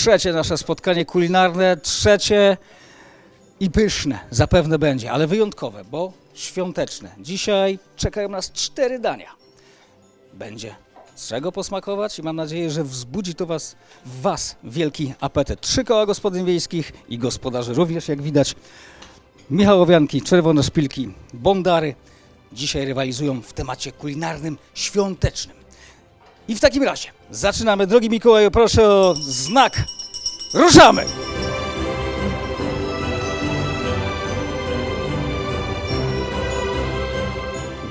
trzecie nasze spotkanie kulinarne, trzecie i pyszne zapewne będzie, ale wyjątkowe, bo świąteczne. Dzisiaj czekają nas cztery dania. Będzie z czego posmakować i mam nadzieję, że wzbudzi to was, w was wielki apetyt. Trzy koła gospodyń wiejskich i gospodarzy również, jak widać. Michałowianki, czerwone szpilki, bondary dzisiaj rywalizują w temacie kulinarnym świątecznym. I w takim razie zaczynamy. Drogi Mikołaju, proszę o znak. Ruszamy!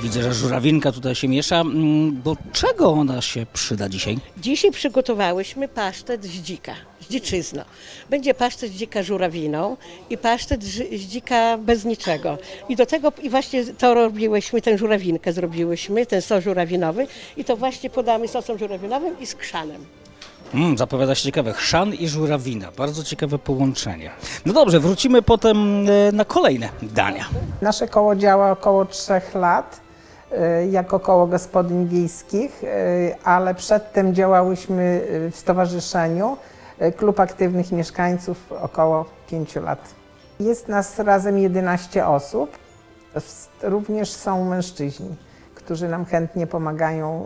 Widzę, że żurawinka tutaj się miesza. Mm, Do czego ona się przyda dzisiaj? Dzisiaj przygotowałyśmy pasztet z dzika, z dziczyzną. Będzie pasztet z dzika żurawiną i pasztet z dzika bez niczego. I do tego i właśnie to robiłyśmy, tę żurawinkę zrobiłyśmy, ten sos żurawinowy i to właśnie podamy sosem żurawinowym i z krzanem. Mm, zapowiada się ciekawe. Chrzan i żurawina. Bardzo ciekawe połączenie. No dobrze, wrócimy potem e, na kolejne dania. Nasze koło działa około trzech lat jako koło gospodyń wiejskich, y, ale przedtem działałyśmy y, w stowarzyszeniu Klub Aktywnych Mieszkańców około pięciu lat. Jest nas razem 11 osób. Również są mężczyźni, którzy nam chętnie pomagają,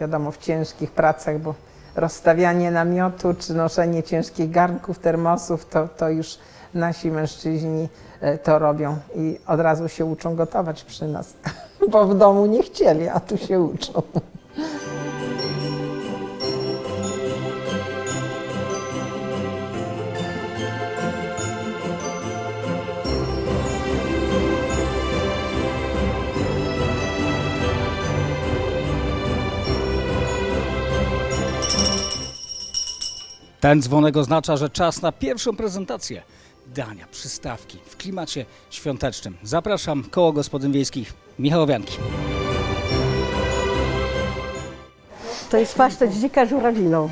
wiadomo, w ciężkich pracach, bo rozstawianie namiotu czy noszenie ciężkich garnków, termosów, to, to już nasi mężczyźni e, to robią i od razu się uczą gotować przy nas, bo w domu nie chcieli, a tu się uczą. Ten dzwonek oznacza, że czas na pierwszą prezentację dania, przystawki w klimacie świątecznym. Zapraszam koło gospodyń wiejskich Michałowianki. To jest pasztet z dzika żurawiną.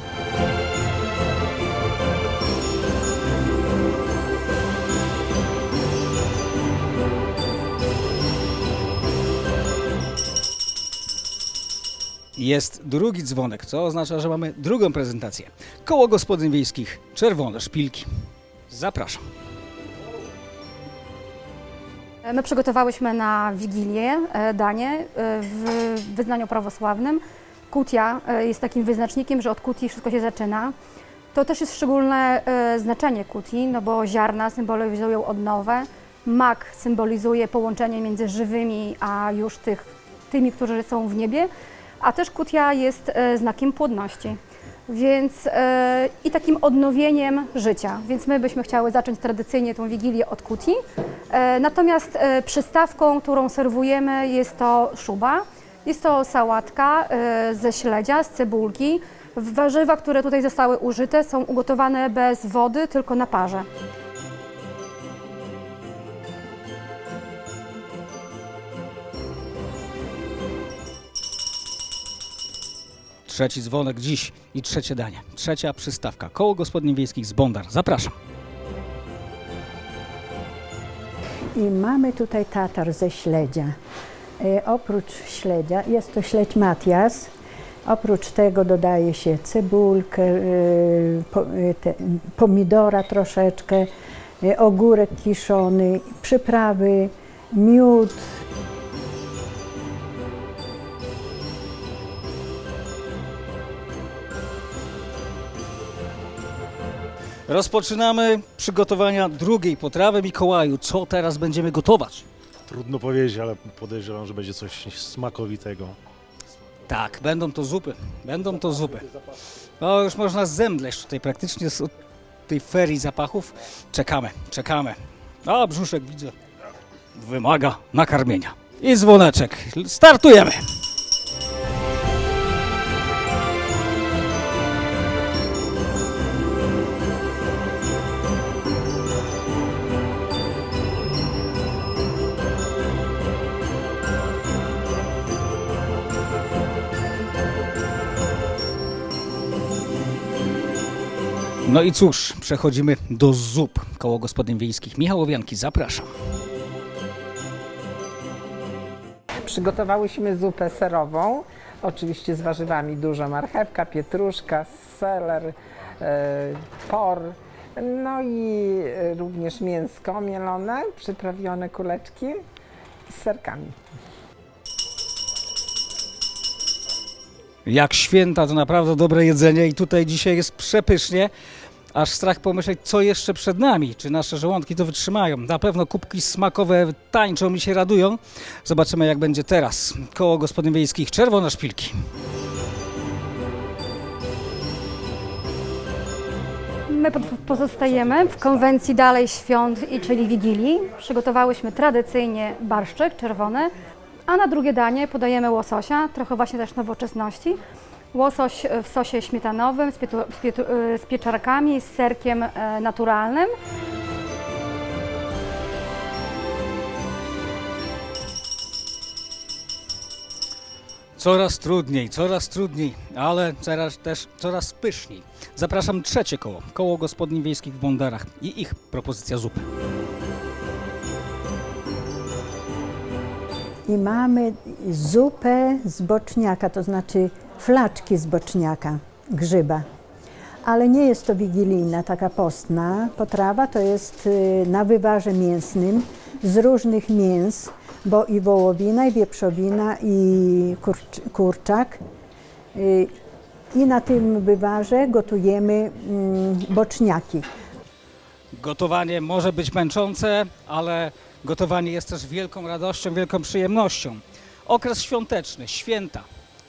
Jest drugi dzwonek, co oznacza, że mamy drugą prezentację. Koło gospodyń wiejskich Czerwone Szpilki. Zapraszam. My przygotowałyśmy na Wigilię e, danie e, w wyznaniu prawosławnym. Kutia e, jest takim wyznacznikiem, że od kutii wszystko się zaczyna. To też jest szczególne znaczenie kutii, no bo ziarna symbolizują odnowę, mak symbolizuje połączenie między żywymi, a już tych, tymi, którzy są w niebie, a też kutia jest znakiem płodności. Więc e, i takim odnowieniem życia. Więc my byśmy chciały zacząć tradycyjnie tą wigilię od kuti. E, natomiast e, przystawką, którą serwujemy, jest to szuba. Jest to sałatka ze śledzia, z cebulki. Warzywa, które tutaj zostały użyte, są ugotowane bez wody, tylko na parze. Trzeci dzwonek dziś i trzecie danie. Trzecia przystawka. Koło gospodyń wiejskich z Bondar. Zapraszam. I mamy tutaj tatar ze śledzia. E, oprócz śledzia jest to śledź Matias. Oprócz tego dodaje się cebulkę, e, po, e, te, pomidora troszeczkę, e, ogórek kiszony, przyprawy, miód. Rozpoczynamy przygotowania drugiej potrawy Mikołaju. Co teraz będziemy gotować? Trudno powiedzieć, ale podejrzewam, że będzie coś smakowitego. Tak, będą to zupy. Będą to zupy. No już można zemdleć tutaj praktycznie z tej ferii zapachów. Czekamy, czekamy. A brzuszek widzę. Wymaga nakarmienia. I dzwoneczek. Startujemy. No i cóż, przechodzimy do zup koło gospodyń wiejskich. Michałowianki, zapraszam. Przygotowałyśmy zupę serową, oczywiście z warzywami dużo marchewka, pietruszka, seler, e, por, no i e, również mięsko mielone, przyprawione kuleczki z serkami. Jak święta, to naprawdę dobre jedzenie i tutaj dzisiaj jest przepysznie. Aż strach pomyśleć, co jeszcze przed nami. Czy nasze żołądki to wytrzymają? Na pewno kubki smakowe tańczą i się radują. Zobaczymy, jak będzie teraz. Koło gospodyń wiejskich Czerwone Szpilki. My po- pozostajemy w konwencji dalej świąt, i czyli Wigilii. Przygotowałyśmy tradycyjnie barszczyk czerwony, a na drugie danie podajemy łososia, trochę właśnie też nowoczesności. Łosoś w sosie śmietanowym, z, pietu, z, pietu, z pieczarkami, z serkiem e, naturalnym. Coraz trudniej, coraz trudniej, ale coraz też coraz pyszniej. Zapraszam trzecie koło, koło gospodyń wiejskich w Bondarach i ich propozycja zupy. I mamy zupę z boczniaka, to znaczy flaczki z boczniaka, grzyba. Ale nie jest to wigilijna, taka postna potrawa, to jest y, na wywarze mięsnym z różnych mięs, bo i wołowina, i wieprzowina, i kurcz, kurczak. Y, I na tym wywarze gotujemy mm, boczniaki. Gotowanie może być męczące, ale gotowanie jest też wielką radością, wielką przyjemnością. Okres świąteczny, święta,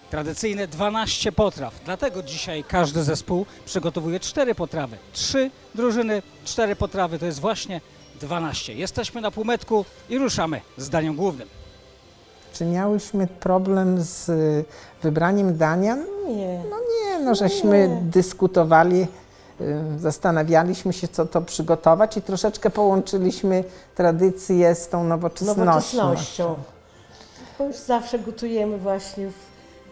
tradycyjne 12 potraw. Dlatego dzisiaj każdy zespół przygotowuje 4 potrawy. Trzy drużyny, 4 potrawy to jest właśnie 12. Jesteśmy na półmetku i ruszamy z daniem głównym. Czy miałyśmy problem z y, wybraniem dania? Nie. No nie, no żeśmy dyskutowali, y, zastanawialiśmy się, co to przygotować i troszeczkę połączyliśmy tradycję z tą nowoczesnością. Nowoczesnością. Bo już zawsze gotujemy właśnie, w,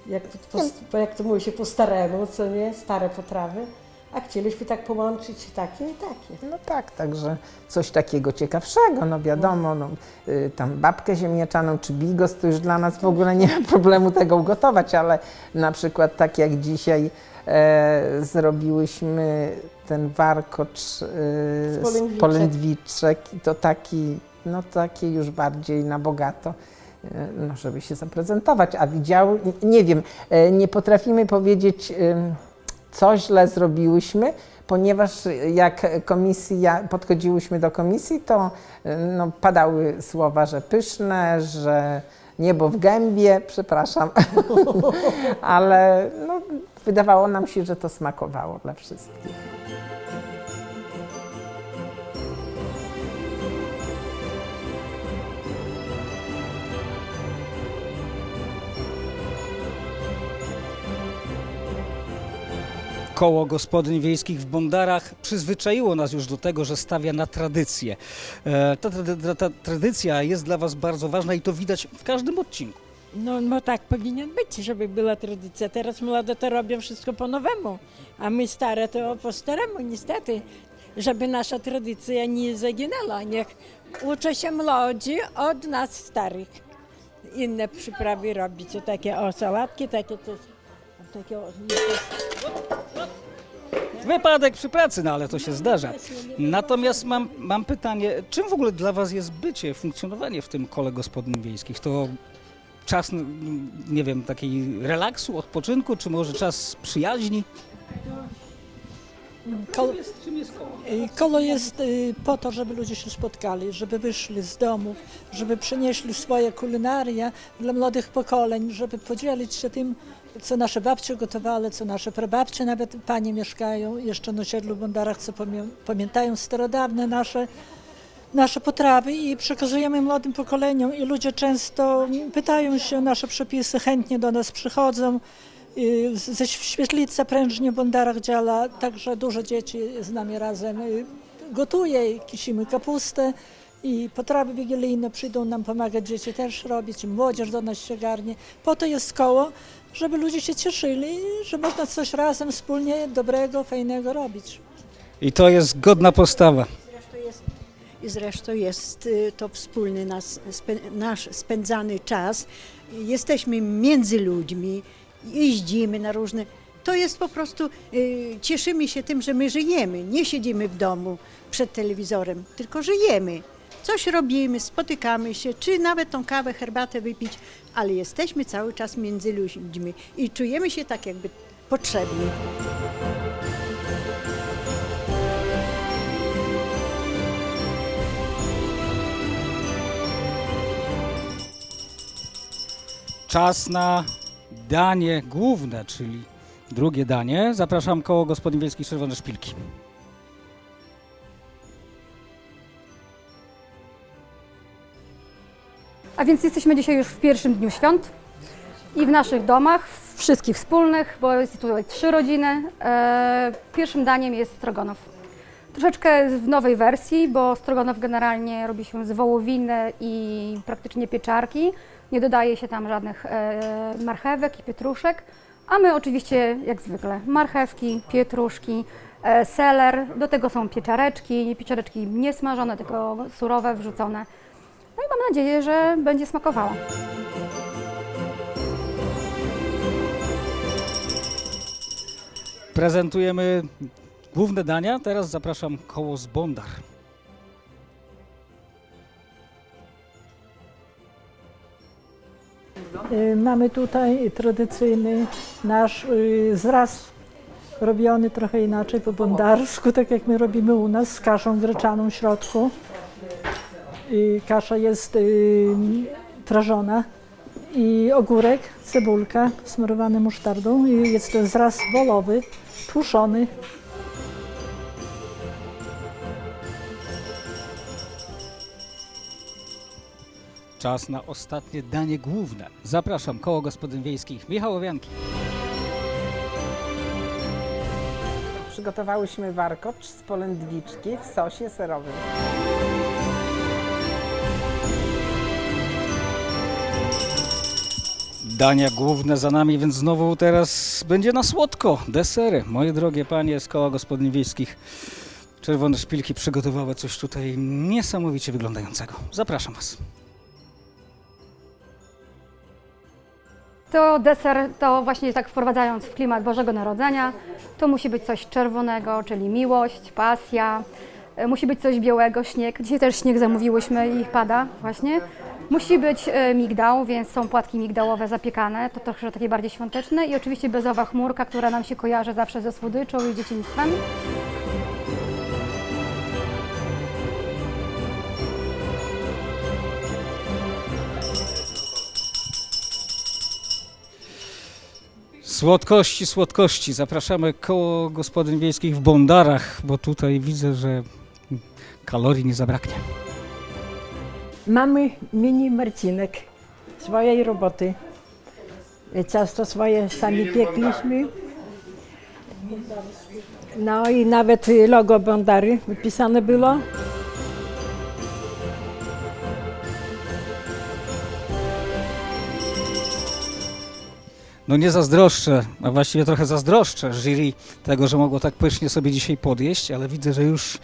jak, to, po, jak to mówi się, po staremu, co nie? Stare potrawy. A chcieliśmy tak połączyć takie i takie. No tak, także coś takiego ciekawszego, no wiadomo, no, y, tam babkę ziemniaczaną czy bigos to już dla nas w ogóle nie ma problemu tego ugotować, ale na przykład tak jak dzisiaj e, zrobiłyśmy ten warkocz e, z polędwiczek. polędwiczek i to taki, no taki już bardziej na bogato. E, No, żeby się zaprezentować, a widziały, nie wiem, e, nie potrafimy powiedzieć, co źle zrobiłyśmy, ponieważ jak komisja, podchodziłyśmy do komisji, to y, no, padały słowa, że pyszne, że niebo w gębie, przepraszam, ale no, wydawało nam się, że to smakowało dla wszystkich. Koło gospodyń wiejskich w Bondarach przyzwyczaiło nas już do tego, że stawia na tradycję. E, Ta, ta, ta, tradycja jest dla Was bardzo ważna i to widać w każdym odcinku. No, no tak powinien być, żeby była tradycja. Teraz młode to robią wszystko po nowemu, a my stare to po staremu niestety. Żeby nasza tradycja nie zaginęła. Niech uczą się młodzi od nas starych. Inne przyprawy robić, takie o sałatki, takie to, takie o, Wypadek przy pracy, no ale to się zdarza. Natomiast mam, mam pytanie, czym w ogóle dla Was jest bycie, funkcjonowanie w tym kole gospodyń wiejskich? To czas, nie wiem, takiej relaksu, odpoczynku, czy może czas przyjaźni? Y, koło jest y, po to, żeby ludzie się spotkali, żeby wyszli z domów, żeby przynieśli swoje kulinaria dla młodych pokoleń, żeby podzielić się tym, co nasze babcie gotowały, co nasze prababcie, nawet panie mieszkają jeszcze na osiedlu Bondarach, co pamię- pamiętają starodawne nasze, nasze potrawy i przekazujemy młodym pokoleniom i ludzie często pytają się o nasze przepisy, chętnie do nas przychodzą. Y, Ze Świetlica prężnie w Bondarach działa, także dużo dzieci z nami razem y, gotuje, kisimy kapustę i potrawy wigilijne przyjdą nam pomagać dzieci też robić, młodzież do nas się garnie. Po to jest koło, żeby ludzie się cieszyli, że można coś razem wspólnie dobrego, fajnego robić. I to jest godna postawa. Zresztą jest, I zresztą jest y, to wspólny nas, spę- nasz spędzany czas. Jesteśmy między ludźmi, jeździmy na różne. to jest po prostu, y, cieszymy się tym, że my żyjemy, nie siedzimy w domu przed telewizorem, tylko żyjemy. Coś robimy, spotykamy się, czy nawet tą kawę, herbatę wypić, ale jesteśmy cały czas między ludźmi i czujemy się tak jakby potrzebni. Czas na danie główne, czyli drugie danie. Zapraszam koło gospodyń wiejskich Czerwone Szpilki. A więc jesteśmy dzisiaj już w pierwszym dniu świąt i w naszych domach, wszystkich wspólnych, bo jest tutaj trzy rodziny. E, Pierwszym daniem jest stroganow. Troszeczkę w nowej wersji, bo stroganow generalnie robi się z wołowiny i praktycznie pieczarki. Nie dodaje się tam żadnych e, marchewek i pietruszek. A my oczywiście, jak zwykle, marchewki, pietruszki, e, seler. Do tego są pieczareczki, pieczareczki niesmażone, tylko surowe, wrzucone. No i mam nadzieję, że będzie smakowało. Prezentujemy główne dania. Teraz zapraszam koło z Bondar. Y, Mamy tutaj tradycyjny nasz y, zraz robiony trochę inaczej po bondarsku, tak jak my robimy u nas, z kaszą gryczaną w środku. I kasza jest y, trażona i ogórek, cebulka smarowany musztardą. I jest to zraz wolowy, tłuszczony. Czas na ostatnie danie główne. Zapraszam koło gospodyń wiejskich Michałowianki. Przygotowałyśmy warkocz z polędwiczki w sosie serowym. Dania główne za nami, więc znowu teraz będzie na słodko. Desery. Moje drogie panie z koła gospodyń wiejskich Czerwone Szpilki przygotowały coś tutaj niesamowicie wyglądającego. Zapraszam was. To deser, to właśnie tak wprowadzając w klimat Bożego Narodzenia, to musi być coś czerwonego, czyli miłość, pasja. E, Musi być coś białego, śnieg. Dzisiaj też śnieg zamówiłyśmy i pada właśnie. Musi być e, migdał, więc są płatki migdałowe zapiekane, to trochę takie bardziej świąteczne i oczywiście bezowa chmurka, która nam się kojarzy zawsze ze słodyczą i dzieciństwem. Słodkości, słodkości. Zapraszamy koło gospodyń wiejskich w Bondarach, bo tutaj widzę, że kalorii nie zabraknie. Mamy mini Marcinek swojej roboty. Ciasto swoje sami piekliśmy. No i nawet logo Bondary wypisane było. No nie zazdroszczę, a właściwie trochę zazdroszczę jury tego, że mogło tak pysznie sobie dzisiaj podjeść, ale widzę, że już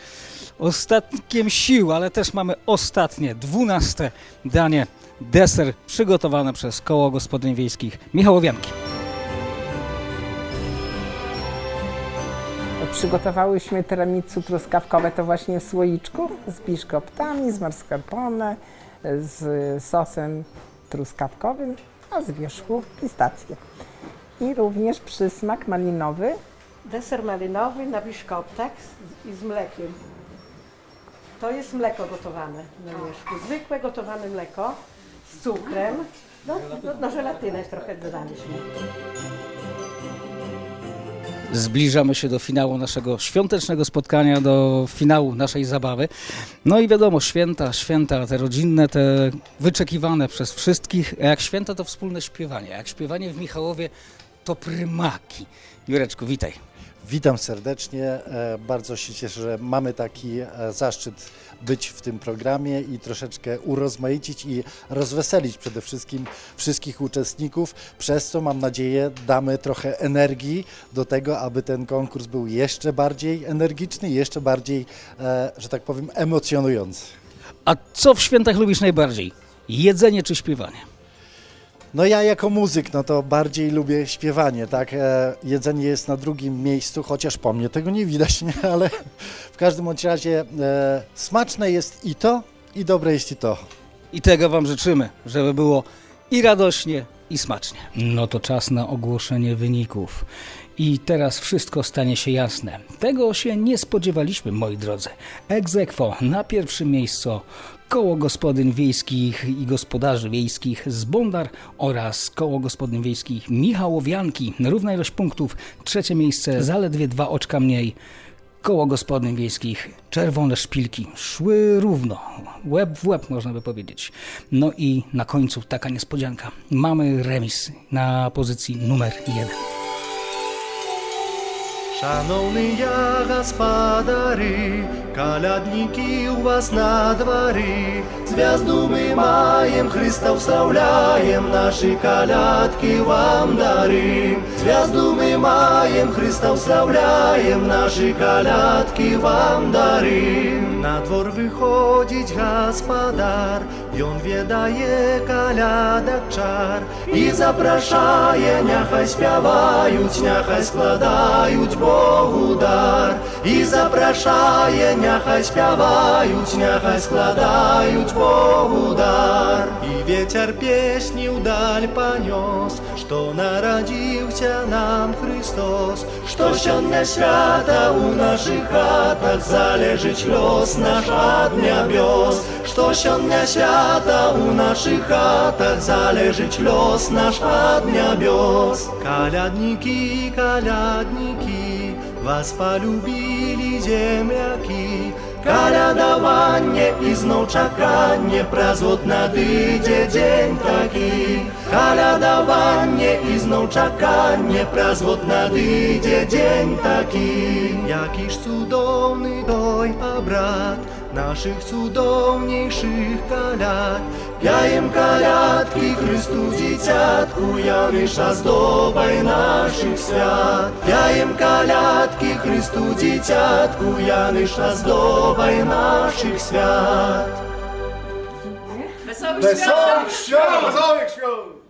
ostatkiem sił, ale też mamy ostatnie, dwunaste danie, deser przygotowany przez koło gospodyń wiejskich Michałowianki. Przygotowałyśmy tiramisu truskawkowe, to właśnie w słoiczku z biszkoptami, z mascarpone, z sosem truskawkowym, a z wierzchu pistacje. I również przysmak malinowy. Deser malinowy na biszkoptach i z mlekiem. To jest mleko gotowane na wierzchu. Zwykłe gotowane mleko z cukrem. No, no, no żelatynę trochę dodaliśmy. Zbliżamy się do finału naszego świątecznego spotkania, do finału naszej zabawy. No i wiadomo, święta, święta, te rodzinne, te wyczekiwane przez wszystkich. A jak święta, to wspólne śpiewanie. A jak śpiewanie w Michałowie, to prymaki. Jureczku, witaj. Witam serdecznie. E, Bardzo się cieszę, że mamy taki e, zaszczyt być w tym programie i troszeczkę urozmaicić i rozweselić przede wszystkim wszystkich uczestników, przez co mam nadzieję damy trochę energii do tego, aby ten konkurs był jeszcze bardziej energiczny, jeszcze bardziej, e, że tak powiem, emocjonujący. A co w świętach lubisz najbardziej? Jedzenie czy śpiewanie? No ja jako muzyk, no to bardziej lubię śpiewanie, tak? E, jedzenie jest na drugim miejscu, chociaż po mnie tego nie widać, nie? Ale w każdym bądź razie e, smaczne jest i to, i dobre jest i to. I tego Wam życzymy, żeby było i radośnie, i smacznie. No to czas na ogłoszenie wyników. I teraz wszystko stanie się jasne. Tego się nie spodziewaliśmy, moi drodzy. Aequo na pierwszym miejscu Koło Gospodyń Wiejskich i Gospodarzy Wiejskich z Bondar oraz Koło Gospodyń Wiejskich Michałowianki. Równa ilość punktów. Trzecie miejsce, zaledwie dwa oczka mniej. Koło Gospodyń Wiejskich, czerwone szpilki szły równo, łeb w łeb można by powiedzieć. No i na końcu taka niespodzianka. Mamy remis na pozycji numer jeden. Шановні господари, колядники у вас на дворі, зв'язду ми маєм, Христа вставляєм, наші колядки вам дарим. Зв'язду ми маєм, Христа вставляєм, наші колядки вам дарим. На двор виходить господар, И он ведае калядак чар І запрашае няхай спяваюць няхай складаюць Богу дар І запрашае няхай спяваюць няхай складаюць Богу дар І ветер песні ўдаль панёс што нарадзіўся нам Христос. Што сёння свята ў нашых хатах залежыць лёс наш ад нябёс. что сьогодні свята у наших хатах залежить льос наш от небес. Колядники, колядники, вас полюбили земляки, Колядование і знов чакання, празвод надыдзе дзень такі. Колядование і знов чакання, празвод надыдзе дзень такі. Які ж цудовний той побрат наших судовніших калят, п'яєм калятки Христу дітятку, явиша здоба й наших свят, п'яєм калятки Христу дітятку, явиша здоба й наших свят. Весових що! Весових що!